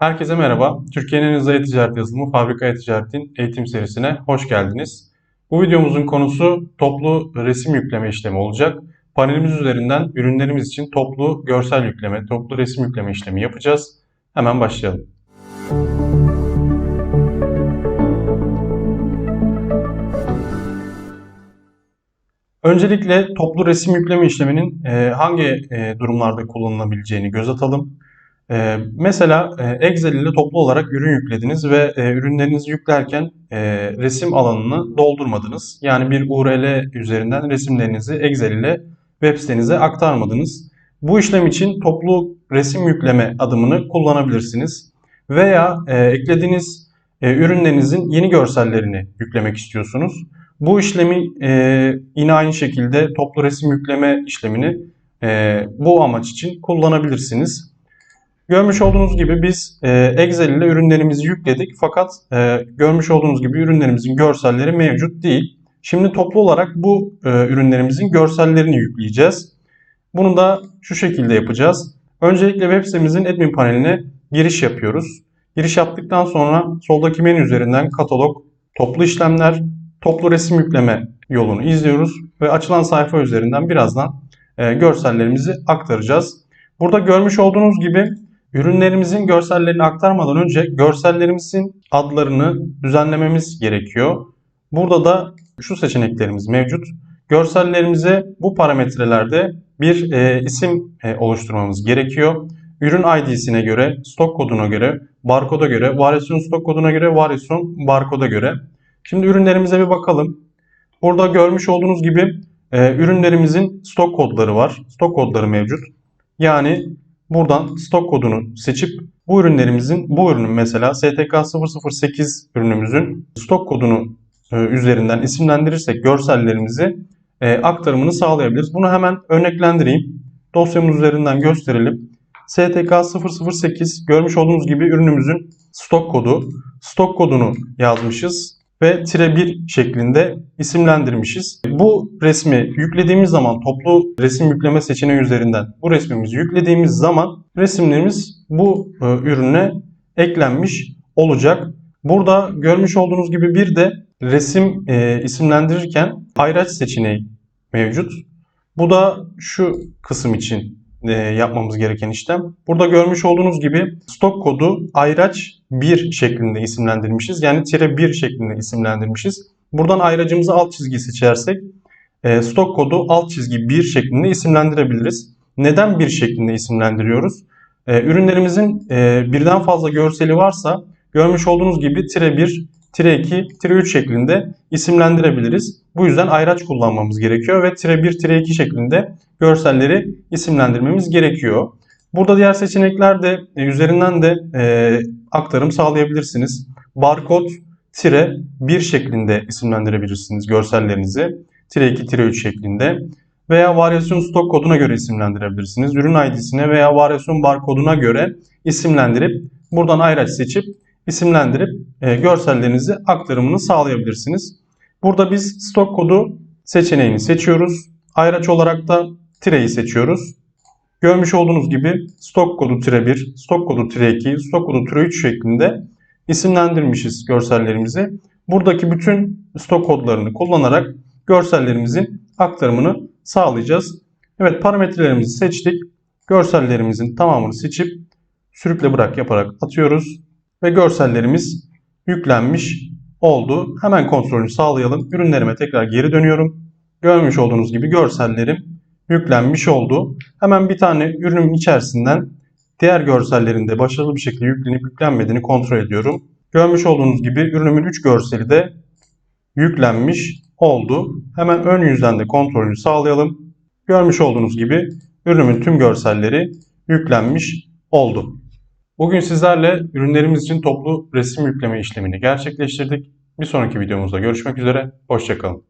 Herkese merhaba. Türkiye'nin hızlı e-ticaret yazılımı Fabrika E-Ticaret'in eğitim serisine hoş geldiniz. Bu videomuzun konusu toplu resim yükleme işlemi olacak. Panelimiz üzerinden ürünlerimiz için toplu görsel yükleme, toplu resim yükleme işlemi yapacağız. Hemen başlayalım. Öncelikle toplu resim yükleme işleminin e, hangi e, durumlarda kullanılabileceğini göz atalım. Ee, mesela e, Excel ile toplu olarak ürün yüklediniz ve e, ürünlerinizi yüklerken e, resim alanını doldurmadınız. Yani bir URL üzerinden resimlerinizi Excel ile web sitenize aktarmadınız. Bu işlem için toplu resim yükleme adımını kullanabilirsiniz. Veya e, eklediğiniz e, ürünlerinizin yeni görsellerini yüklemek istiyorsunuz. Bu işlemi e, yine aynı şekilde toplu resim yükleme işlemini e, bu amaç için kullanabilirsiniz. Görmüş olduğunuz gibi biz e, Excel ile ürünlerimizi yükledik fakat e, görmüş olduğunuz gibi ürünlerimizin görselleri mevcut değil. Şimdi toplu olarak bu e, ürünlerimizin görsellerini yükleyeceğiz. Bunu da şu şekilde yapacağız. Öncelikle web sitemizin admin paneline giriş yapıyoruz. Giriş yaptıktan sonra soldaki menü üzerinden katalog, toplu işlemler, toplu resim yükleme yolunu izliyoruz ve açılan sayfa üzerinden birazdan e, görsellerimizi aktaracağız. Burada görmüş olduğunuz gibi Ürünlerimizin görsellerini aktarmadan önce görsellerimizin adlarını düzenlememiz gerekiyor. Burada da şu seçeneklerimiz mevcut. Görsellerimize bu parametrelerde bir e, isim e, oluşturmamız gerekiyor. Ürün ID'sine göre, stok koduna göre, barkoda göre, varyasyon stok koduna göre, varyasyon barkoda göre. Şimdi ürünlerimize bir bakalım. Burada görmüş olduğunuz gibi e, ürünlerimizin stok kodları var. Stok kodları mevcut. Yani Buradan stok kodunu seçip bu ürünlerimizin, bu ürünün mesela STK 008 ürünümüzün stok kodunu e, üzerinden isimlendirirsek görsellerimizi e, aktarımını sağlayabiliriz. Bunu hemen örneklendireyim. Dosyamız üzerinden gösterelim. STK 008 görmüş olduğunuz gibi ürünümüzün stok kodu. Stok kodunu yazmışız ve tire 1 şeklinde isimlendirmişiz. Bu resmi yüklediğimiz zaman toplu resim yükleme seçeneği üzerinden bu resmimizi yüklediğimiz zaman resimlerimiz bu e, ürüne eklenmiş olacak. Burada görmüş olduğunuz gibi bir de resim e, isimlendirirken ayraç seçeneği mevcut. Bu da şu kısım için e, yapmamız gereken işlem. Burada görmüş olduğunuz gibi stok kodu ayraç 1 şeklinde isimlendirmişiz. Yani tire 1 şeklinde isimlendirmişiz. Buradan ayracımızı alt çizgi seçersek e, stok kodu alt çizgi 1 şeklinde isimlendirebiliriz. Neden 1 şeklinde isimlendiriyoruz? E, ürünlerimizin birden fazla görseli varsa görmüş olduğunuz gibi tire 1, tire 2, tire 3 şeklinde isimlendirebiliriz. Bu yüzden ayraç kullanmamız gerekiyor ve tire 1, tire 2 şeklinde görselleri isimlendirmemiz gerekiyor. Burada diğer seçenekler de e, üzerinden de e, aktarım sağlayabilirsiniz. Barkod tire 1 şeklinde isimlendirebilirsiniz görsellerinizi. Tire 2, tire 3 şeklinde. Veya varyasyon stok koduna göre isimlendirebilirsiniz. Ürün ID'sine veya varyasyon barkoduna göre isimlendirip buradan ayraç seçip isimlendirip e, görsellerinizi aktarımını sağlayabilirsiniz. Burada biz stok kodu seçeneğini seçiyoruz. Ayraç olarak da tireyi seçiyoruz. Görmüş olduğunuz gibi stok kodu tire 1, stok kodu tire 2, stok kodu tire 3 şeklinde isimlendirmişiz görsellerimizi. Buradaki bütün stok kodlarını kullanarak görsellerimizin aktarımını sağlayacağız. Evet parametrelerimizi seçtik. Görsellerimizin tamamını seçip sürükle bırak yaparak atıyoruz. Ve görsellerimiz yüklenmiş oldu. Hemen kontrolünü sağlayalım. Ürünlerime tekrar geri dönüyorum. Görmüş olduğunuz gibi görsellerim yüklenmiş oldu. Hemen bir tane ürünün içerisinden diğer görsellerinde başarılı bir şekilde yüklenip yüklenmediğini kontrol ediyorum. Görmüş olduğunuz gibi ürünümün 3 görseli de yüklenmiş oldu. Hemen ön yüzden de kontrolünü sağlayalım. Görmüş olduğunuz gibi ürünümün tüm görselleri yüklenmiş oldu. Bugün sizlerle ürünlerimiz için toplu resim yükleme işlemini gerçekleştirdik. Bir sonraki videomuzda görüşmek üzere. Hoşçakalın.